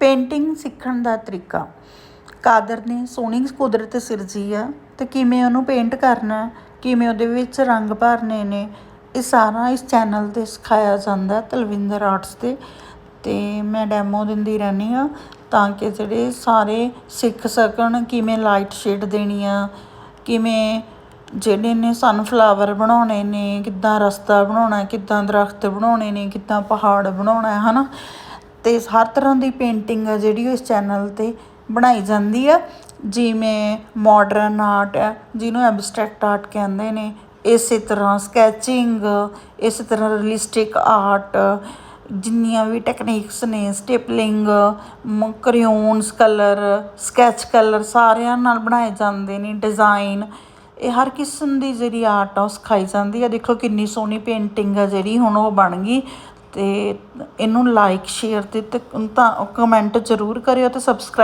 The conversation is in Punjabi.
ਪੇਂਟਿੰਗ ਸਿੱਖਣ ਦਾ ਤਰੀਕਾ। ਕਾਦਰ ਨੇ ਸੋਹਣੀ ਕੁਦਰਤ ਸਿਰਜੀ ਆ ਅਤੇ ਕਿਵੇਂ ਉਹਨੂੰ ਪੇਂਟ ਕਰਨਾ, ਕਿਵੇਂ ਉਹਦੇ ਵਿੱਚ ਰੰਗ ਭਰਨੇ ਨੇ, ਇਹ ਸਾਰਾ ਇਸ ਚੈਨਲ 'ਤੇ ਸਿਖਾਇਆ ਜਾਂਦਾ ਤਲਵਿੰਦਰ ਆਰਟਸ 'ਤੇ। ਅਤੇ ਮੈਂ ਡੈਮੋ ਦਿੰਦੀ ਰਹਿੰਦੀ ਹਾਂ ਤਾਂ ਕਿ ਜਿਹੜੇ ਸਾਰੇ ਸਿੱਖ ਸਕਣ, ਕਿਵੇਂ ਲਾਈਟ ਸ਼ੇਡ ਦੇਣੀ ਆ, ਕਿਵੇਂ ਜਿਹੜੇ ਨੇ ਸਨਫਲਾਵਰ ਬਣਾਉਣੇ ਨੇ, ਕਿੱਦਾਂ ਰਸਤਾ ਬਣਾਉਣਾ, ਕਿੱਦਾਂ ਦਰਖਤ ਬਣਾਉਣੇ ਨੇ, ਕਿੱਦਾਂ ਪਹਾੜ ਬਣਾਉਣਾ ਹੈ ਨਾ ਅਤੇ ਹਰ ਤਰ੍ਹਾਂ ਦੀ ਪੇਂਟਿੰਗ ਆ ਜਿਹੜੀ ਉਹ ਇਸ ਚੈਨਲ 'ਤੇ ਬਣਾਈ ਜਾਂਦੀ ਆ। ਜਿਵੇਂ ਮਾਡਰਨ ਆਰਟ ਹੈ ਜਿਹਨੂੰ ਐਬਸਟ੍ਰੈਕਟ ਆਰਟ ਕਹਿੰਦੇ ਨੇ। ਇਸੇ ਤਰ੍ਹਾਂ ਸਕੈਚਿੰਗ ਇਸੇ ਤਰ੍ਹਾਂ ਰੀਲਿਸਟਿਕ ਆਰਟ ਜਿੰਨੀਆਂ ਵੀ ਟੈਕਨੀਕਸ ਨੇ ਸਟੇਪਲਿੰਗ ਮ ਕਰਿਓਨਸ ਕਲਰ ਸਕੈਚ ਕਲਰ ਸਾਰਿਆਂ ਨਾਲ ਬਣਾਏ ਜਾਂਦੇ ਨੇ ਡਿਜ਼ਾਈਨ ਇਹ ਹਰ ਕਿਸਮ ਦੀ ਜਿਹੜੀ ਆਰਟ ਆ, ਉਹ ਸਿਖਾਈ ਜਾਂਦੀ ਆ। ਦੇਖੋ ਕਿੰਨੀ ਸੋਹਣੀ ਪੇਂਟਿੰਗ ਆ ਜਿਹੜੀ ਹੁਣ ਉਹ ਬਣ ਗਈ। ਅਤੇ ਇਹਨੂੰ ਲਾਈਕ ਸ਼ੇਅਰ ਅਤੇ ਤਾਂ ਕਮੈਂਟ ਜ਼ਰੂਰ ਕਰਿਓ ਅਤੇ ਸਬਸਕ੍ਰਾਈਬ